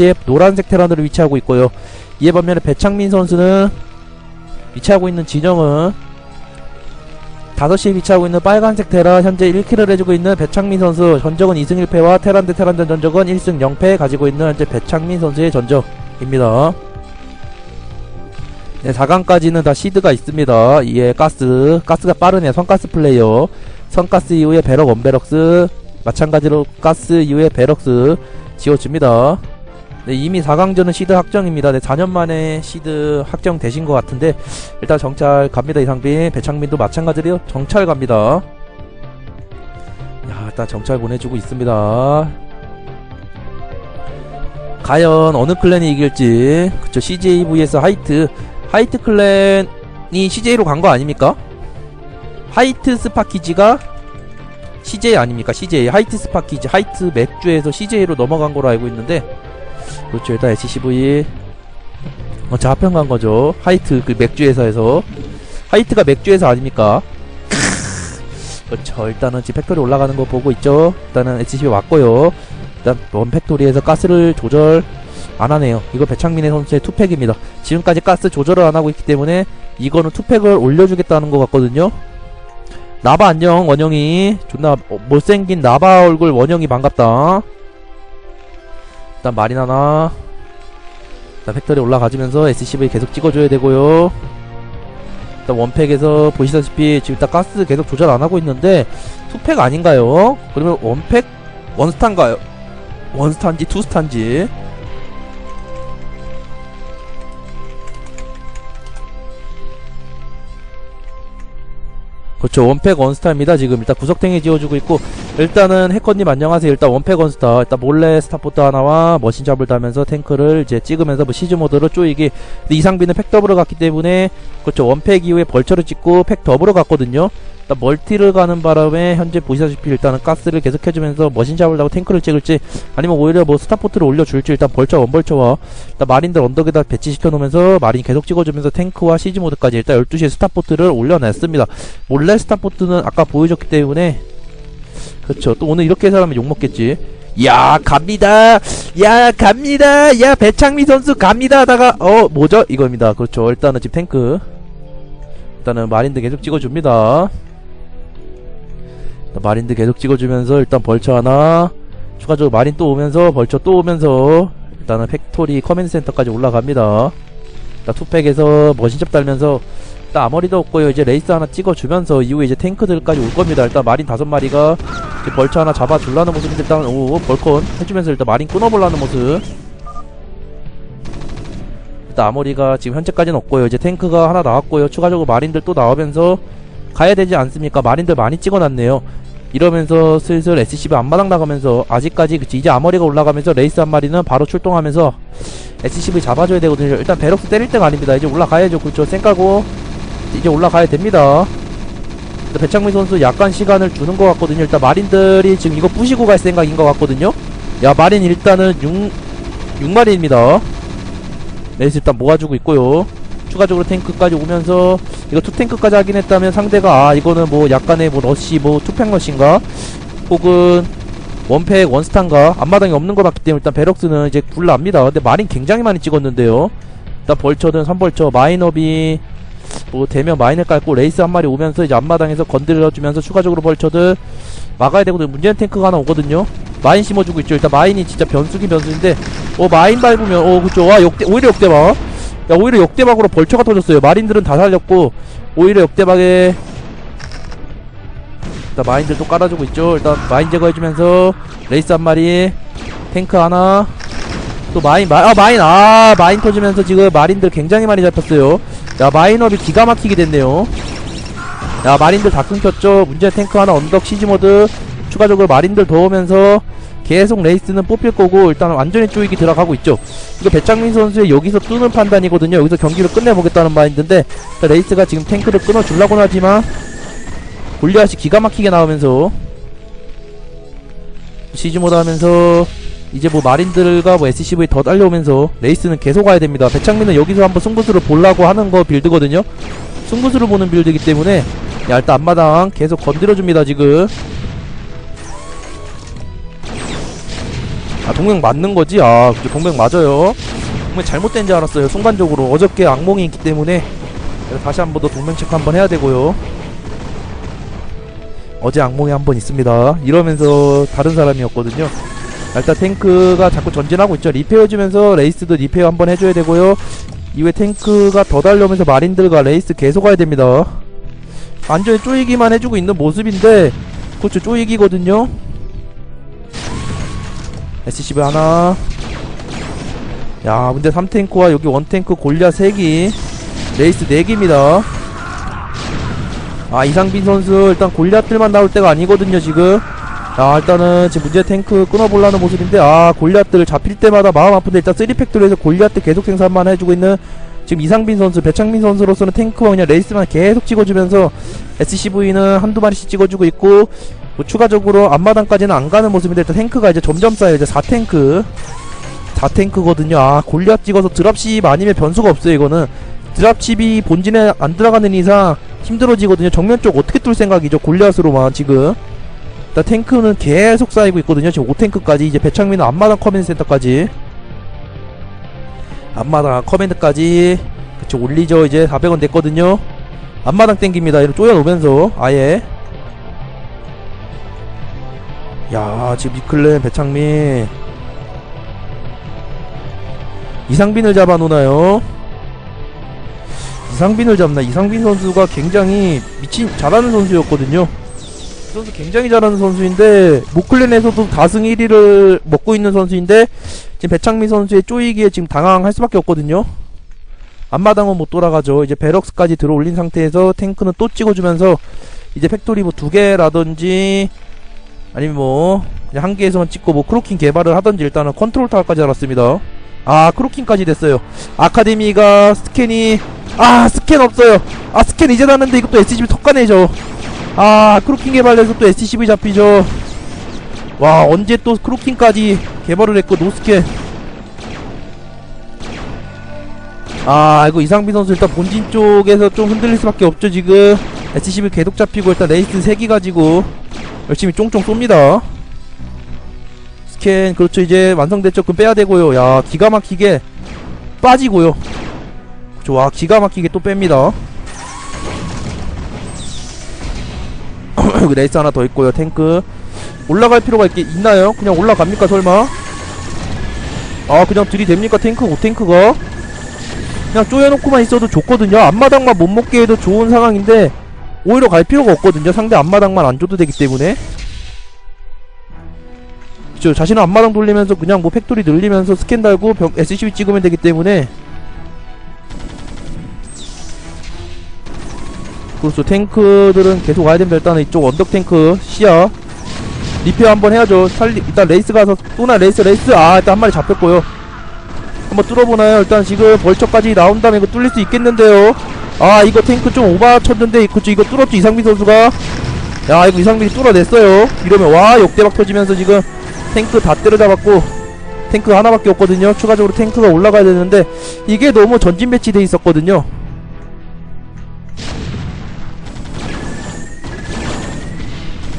5시에 노란색 테란으로 위치하고 있고요. 이에 반면에 배창민 선수는 위치하고 있는 진영은 5시에 위치하고 있는 빨간색 테란 현재 1킬을 해주고 있는 배창민 선수 전적은 2승 1패와 테란 대 테란전 전적은 1승 0패 가지고 있는 현재 배창민 선수의 전적입니다. 네, 4강까지는 다 시드가 있습니다. 이에 가스, 가스가 빠르네요. 선가스 플레이어. 선가스 이후에 베럭 원베럭스, 마찬가지로 가스 이후에 베럭스 지워줍니다. 네, 이미 4강전은 시드 확정입니다. 네, 4년 만에 시드 확정되신 것 같은데, 일단 정찰 갑니다. 이상빈, 배창민도 마찬가지로 정찰 갑니다. 야, 일단 정찰 보내주고 있습니다. 과연 어느 클랜이 이길지, 그쵸, CJ vs 하이트. 하이트 클랜이 CJ로 간 거 아닙니까? 하이트 스파키지가 CJ 아닙니까? CJ 하이트 스파키지 하이트 맥주에서 CJ로 넘어간 거로 알고 있는데 그렇죠 일단 HCV 어, 자편 간 거죠. 하이트 그 맥주 회사에서. 하이트가 맥주 회사 아닙니까? 그렇죠. 일단은 지금 팩토리 올라가는 거 보고 있죠. 일단은 HCV 왔고요. 일단 원 팩토리에서 가스를 조절 안 하네요. 이거 배창민의 선수의 투팩입니다. 지금까지 가스 조절을 안 하고 있기 때문에 이거는 투팩을 올려주겠다는 것 같거든요. 나바 안녕 원영이. 존나 어, 못생긴 나바 얼굴 원영이 반갑다 일단 마린 하나 일단 팩토리 올라가주면서 SCV 계속 찍어줘야 되고요 일단 원팩에서 보시다시피 지금 일단 가스 계속 조절 안하고 있는데 투팩 아닌가요? 그러면 원팩 원스탄가요? 원스탄지 투스탄지 그렇죠. 원팩 원스타입니다. 지금 일단 구석탱이 지어주고 있고 일단은 해커님 안녕하세요. 일단 원팩 원스타. 일단 몰래 스타포트 하나와 머신 잡을 달면서 탱크를 이제 찍으면서 뭐 시즈 모드로 쪼이기. 이상비는 팩 더블을 갔기 때문에 그렇죠 원팩 이후에 벌처를 찍고 팩 더블을 갔거든요. 일단 멀티를 가는 바람에 현재 보시다시피 일단은 가스를 계속 해주면서 머신 잡을 다고 탱크를 찍을지 아니면 오히려 뭐 스타포트를 올려줄지 일단 벌처 원벌처와 일단 마린들 언덕에다 배치시켜 놓으면서 마린 계속 찍어주면서 탱크와 시즈 모드까지 일단 12시에 스타포트를 올려냈습니다. 몰래 스타포트는 아까 보여줬기 때문에 그렇죠 또 오늘 이렇게 해서 하면 욕먹겠지. 야 갑니다! 야 갑니다! 야 배창미 선수 갑니다! 하다가 어 뭐죠? 이겁니다. 그렇죠. 일단은 지금 탱크 일단은 마린드 계속 찍어줍니다. 일단 마린드 계속 찍어주면서 일단 벌처 하나. 추가적으로 마린 또 오면서 벌처 또 오면서 일단은 팩토리 커맨드 센터까지 올라갑니다. 일단 투팩에서 머신잡 달면서 일단 아머리도 없고요. 이제 레이스 하나 찍어주면서 이후에 이제 탱크들까지 올 겁니다. 일단 마린 다섯 마리가 벌처 하나 잡아줄라는 모습인데 일단 오 벌컨 해주면서 일단 마린 끊어볼라는 모습 일단 아머리가 지금 현재까지는 없고요. 이제 탱크가 하나 나왔고요. 추가적으로 마린들 또 나오면서 가야 되지 않습니까? 마린들 많이 찍어놨네요. 이러면서 슬슬 SCV 앞마당 나가면서 아직까지 그치 이제 아머리가 올라가면서 레이스 한 마리는 바로 출동하면서 SCV 잡아줘야 되거든요. 일단 베럭스 때릴 때가 아닙니다. 이제 올라가야죠. 그렇죠? 쌩 깔고 이제 올라가야 됩니다. 배창민 선수 약간 시간을 주는 것 같거든요. 일단 마린들이 지금 이거 부시고 갈 생각인 것 같거든요. 야 마린 일단은 6, 6마리입니다 레이스 일단 모아주고 있고요. 추가적으로 탱크까지 오면서 이거 투탱크까지 하긴 했다면 상대가 아 이거는 뭐 약간의 뭐 러시 뭐 투팩 러시인가? 혹은 원팩 원스탄가? 앞마당이 없는 것 같기 때문에 일단 베럭스는 이제 굴랍니다. 근데 마린 굉장히 많이 찍었는데요. 일단 벌처든 선벌처 마인업이 뭐 대면 마인을 깔고 레이스 한 마리 오면서 이제 앞마당에서 건드려주면서 추가적으로 벌처들 막아야 되거든요 문제는 탱크가 하나 오거든요. 마인 심어주고 있죠. 일단 마인이 진짜 변수긴 변수인데 어 마인 밟으면 어 그쵸. 와 역대 오히려 역대박 야 오히려 역대박으로 벌처가 터졌어요. 마린들은 다 살렸고 오히려 역대박에 일단 마인들 또 깔아주고 있죠. 일단 마인 제거해주면서 레이스 한 마리 탱크 하나 또 마인 마, 아 마인 아 마인 터지면서 지금 마린들 굉장히 많이 잡혔어요. 야 마인업이 기가 막히게 됐네요 야 마린들 다 끊겼죠? 문제 탱크 하나 언덕 시즈모드. 추가적으로 마린들 더 오면서 계속 레이스는 뽑힐 거고 일단 완전히 쪼이기 들어가고 있죠. 이거 배창민 선수의 여기서 뚫는 판단이거든요. 여기서 경기를 끝내보겠다는 마인드인데 레이스가 지금 탱크를 끊어주려고는 하지만 골리앗이 기가 막히게 나오면서 시즈모드 하면서 이제 뭐 마린들과 뭐 SCV 더 달려오면서 레이스는 계속 와야 됩니다. 배창민은 여기서 한번 승부수를 보려고 하는 거 빌드거든요. 승부수를 보는 빌드이기 때문에 야 일단 앞마당 계속 건드려줍니다 지금. 아 동맹 맞는 거지? 아 동맹 맞아요. 동맹 잘못된 줄 알았어요 순간적으로. 어저께 악몽이 있기 때문에. 다시 한 번 더 동맹 체크 한번 해야 되고요. 어제 악몽이 한 번 있습니다. 이러면서 다른 사람이었거든요. 일단 탱크가 자꾸 전진하고 있죠. 리페어 주면서 레이스도 리페어 한번 해줘야 되고요. 이후에 탱크가 더 달려오면서 마린들과 레이스 계속 가야 됩니다 완전히 쪼이기만 해주고 있는 모습인데 그렇죠 쪼이기거든요. SCV 하나. 야 근데 3탱크와 여기 1탱크 골리앗 3기. 레이스 4기입니다. 아 이상빈 선수 일단 골리앗들만 나올 때가 아니거든요 지금. 자 일단은 지금 문제 탱크 끊어보려는 모습인데 아 골리앗들 잡힐 때마다 마음 아픈데 일단 3팩토리에서 골리앗들 계속 생산만 해주고 있는 지금 이상빈 선수 배창민 선수로서는 탱크와 그냥 레이스만 계속 찍어주면서 SCV는 한두 마리씩 찍어주고 있고 뭐 추가적으로 앞마당까지는 안 가는 모습인데 일단 탱크가 이제 점점 쌓여 이제 4탱크. 4탱크거든요. 아 골리앗 찍어서 드랍십 아니면 변수가 없어요 이거는. 드랍칩이 본진에 안 들어가는 이상 힘들어지거든요. 정면 쪽 어떻게 뚫을 생각이죠? 골리앗으로만 지금. 일단 탱크는 계속 쌓이고 있거든요. 지금 5탱크까지. 이제 배창민은 앞마당 커맨드 센터까지 앞마당 커맨드까지 그쵸 올리죠. 이제 400원 됐거든요. 앞마당 땡깁니다. 이렇게 쪼여놓으면서 아예. 야 지금 미클렌 배창민. 이상빈을 잡아놓나요? 이상빈을 잡나? 이상빈 선수가 굉장히 미친 잘하는 선수였거든요. 이 선수 굉장히 잘하는 선수인데 모클렌에서도 다승 1위를 먹고 있는 선수인데 지금 배창민 선수의 쪼이기에 지금 당황할 수밖에 없거든요. 앞마당은 못 돌아가죠. 이제 베럭스까지 들어올린 상태에서 탱크는 또 찍어주면서 이제 팩토리 뭐 두 개라든지 아니면 뭐 한 개에서만 찍고 뭐 크로킹 개발을 하던지 일단은 컨트롤 타워까지 알았습니다. 아 크로킹까지 됐어요. 아카데미가 스캔이 아 스캔 없어요. 아 스캔 이제 났는데 이것도 SCV 턱가내죠 아 크로킹 개발해서 또 SCV 잡히죠. 와 언제 또 크로킹까지 개발을 했고 노스캔 아 이거 이상빈 선수 일단 본진 쪽에서 좀 흔들릴 수밖에 없죠 지금. SCV 계속 잡히고 일단 레이스 3기 가지고 열심히 쫑쫑 쏩니다. 스캔 그렇죠. 이제 완성됐죠 그럼 빼야 되고요. 야 기가 막히게 빠지고요. 좋아 기가 막히게 또 뺍니다 레이스 하나 더 있고요 탱크 올라갈 필요가 있, 있나요? 그냥 올라갑니까 설마? 아 그냥 들이댑니까 탱크 5탱크가? 그냥 쪼여놓고만 있어도 좋거든요 앞마당만 못 먹게 해도 좋은 상황인데 오히려 갈 필요가 없거든요 상대 앞마당만 안 줘도 되기 때문에 그쵸 자신은 앞마당 돌리면서 그냥 뭐 팩토리 늘리면서 스캔 달고 병, SCB 찍으면 되기 때문에 그렇죠 탱크들은 계속 와야 됩니다. 일단은 이쪽 언덕 탱크 시야. 리페어 한번 해야죠. 살리 일단 레이스 가서 또나 레이스 레이스. 아 일단 한 마리 잡혔고요. 한번 뚫어보나요? 일단 지금 벌처까지 나온 다음에 이거 뚫릴 수 있겠는데요. 아 이거 탱크 좀 오바 쳤는데 그쵸 이거 뚫었죠 이상민 선수가? 야 이거 이상민이 뚫어냈어요. 이러면 와 역대박 터지면서 지금 탱크 다 때려잡았고 탱크 하나밖에 없거든요. 추가적으로 탱크가 올라가야 되는데 이게 너무 전진 배치돼 있었거든요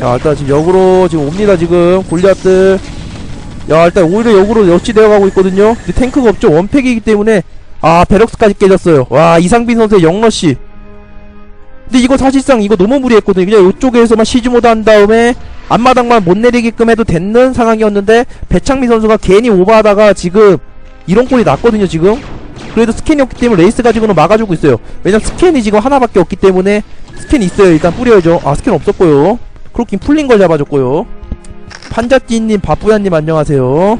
야 일단 지금 역으로 지금 옵니다 지금. 골리앗들. 야 일단 오히려 역으로 여치되어 가고 있거든요. 근데 탱크가 없죠. 원팩이기 때문에 아 베럭스까지 깨졌어요. 와 이상빈 선수의 영러시. 근데 이거 사실상 이거 너무 무리했거든요. 그냥 이쪽에서만 시즈모드 한 다음에 앞마당만 못 내리게끔 해도 됐는 상황이었는데 배창미 선수가 괜히 오버하다가 지금 이런 꼴이 났거든요 지금. 그래도 스캔이 없기 때문에 레이스 가지고는 막아주고 있어요. 왜냐면 스캔이 지금 하나밖에 없기 때문에 스캔 있어요. 일단 뿌려야죠. 아 스캔 없었고요 크로킹 풀린 걸 잡아줬고요. 판자띠님 바쁘야님 안녕하세요.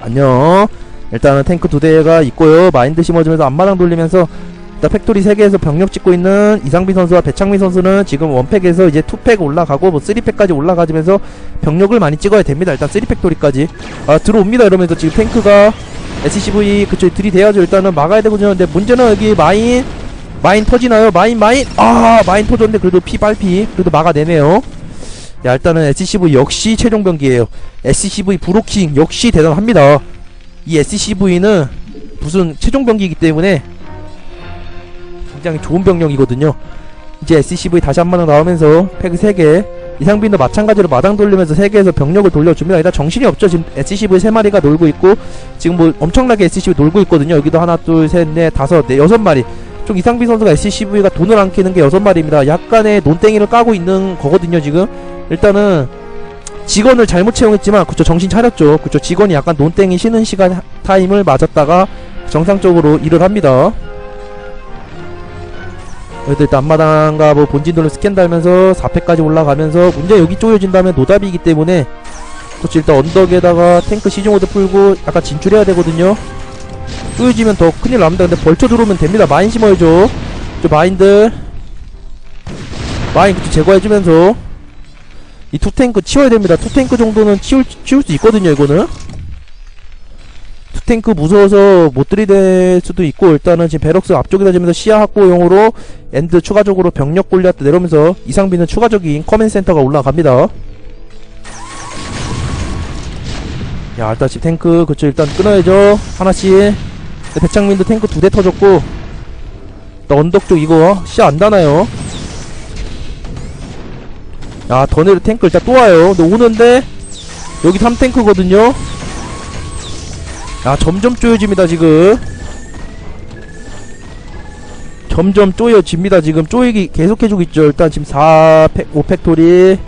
안녕. 일단은 탱크 두 대가 있고요. 마인드 심어주면서 앞마당 돌리면서 일단 팩토리 3개에서 병력 찍고 있는 이상빈 선수와 배창민 선수는 지금 원팩에서 이제 투팩 올라가고 뭐 3팩까지 올라가면서 병력을 많이 찍어야 됩니다. 일단 3팩토리까지. 아 들어옵니다. 이러면서 지금 탱크가 SCV 그쪽 들이대야죠. 일단은 막아야 되거든요 근데 문제는 여기 마인 마인 터지나요? 마인 마인 아 마인 터졌는데 그래도 피 빨피 그래도 막아내네요 야 일단은 SCV 역시 최종 병기에요 SCV 브로킹 역시 대단합니다 이 SCV는 무슨 최종 병기이기 때문에 굉장히 좋은 병력이거든요 이제 SCV 다시 한 번 나오면서 팩 3개 이상빈도 마찬가지로 마당 돌리면서 세계에서 병력을 돌려줍니다. 일단 정신이 없죠. 지금 SCV 세 마리가 놀고 있고 지금 뭐 엄청나게 SCV 놀고 있거든요. 여기도 하나, 둘, 셋, 넷, 다섯, 네, 여섯 마리. 좀 이상빈 선수가 SCV가 돈을 안 키는 게 여섯 마리입니다. 약간의 논땡이를 까고 있는 거거든요. 지금 일단은 직원을 잘못 채용했지만 그쵸 정신 차렸죠. 그쵸 직원이 약간 논땡이 쉬는 시간 타임을 맞았다가 정상적으로 일을 합니다. 일단 앞마당과 뭐 본진 돌로 스캔 달면서 4패까지 올라가면서 문제 여기 쪼여진다면 노답이기 때문에 그렇지 일단 언덕에다가 탱크 시즈모드 풀고 약간 진출해야 되거든요 쪼여지면 더 큰일 납니다. 근데 벌쳐 들어오면 됩니다. 마인 심어야죠. 저 마인들. 마인 그쵸 제거해주면서. 이 투탱크 치워야 됩니다. 투탱크 정도는 치울, 치울 수 있거든요 이거는. 투탱크 무서워서 못 들이댈 수도 있고 일단은 지금 베럭스 앞쪽에다 지면서 시야 확보용으로 엔드 추가적으로 병력 골리앗 내려오면서 이상비는 추가적인 커맨 센터가 올라갑니다. 야 일단 집 탱크 그쵸 일단 끊어야죠. 하나씩. 네, 백창민도 탱크 두 대 터졌고 언덕 쪽 이거 시야 안 다나요? 야 더네르 탱크 일단 또 와요. 근데 오는데 여기 3탱크거든요. 야 점점 쪼여집니다 지금. 점점 쪼여집니다 지금. 쪼이기 계속해주고 있죠. 일단 지금 4팩 5팩토리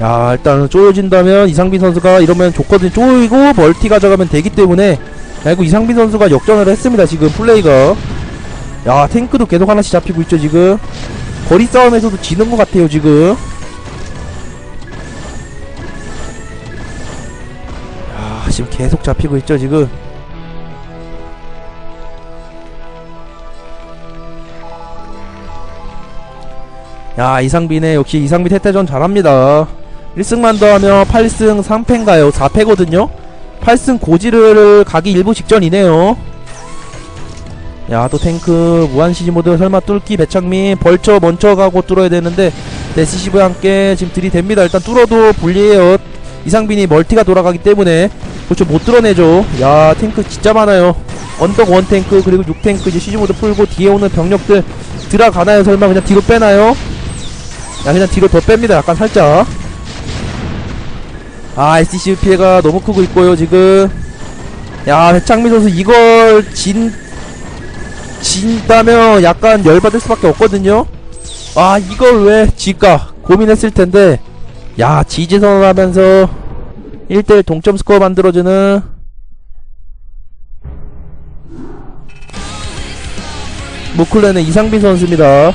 야 일단은 쪼여진다면 이상빈 선수가 이러면 좋거든 쪼이고 멀티 가져가면 되기 때문에 야 이거 이상빈 선수가 역전을 했습니다 지금 플레이가. 야 탱크도 계속 하나씩 잡히고 있죠 지금. 거리 싸움에서도 지는 것 같아요 지금. 야 지금 계속 잡히고 있죠 지금. 야 이상빈의 역시 이상빈 태태전 잘합니다 1승만 더하면 8승 3패인가요? 4패거든요? 8승 고지를 가기 일부 직전이네요. 야 또 탱크 무한 시즈 모드 설마 뚫기 배창민 벌쳐 먼저 가고 뚫어야 되는데 SCV 함께 지금 들이댑니다. 일단 뚫어도 불리해요. 이상빈이 멀티가 돌아가기 때문에 그렇죠. 못 뚫어내죠. 야 탱크 진짜 많아요. 언덕 원 탱크 그리고 6 탱크 이제 시즈 모드 풀고 뒤에 오는 병력들 들어가나요? 설마 그냥 뒤로 빼나요? 야 그냥 뒤로 더 뺍니다. 약간 살짝 아 SCV 피해가 너무 크고 있고요 지금 야 백창민 선수 이걸 진 진다면 약간 열받을 수밖에 없거든요. 아 이걸 왜 질까 고민했을 텐데 야 지지선 하면서 1대1 동점 스코어 만들어주는 모클랜의 이상빈 선수입니다.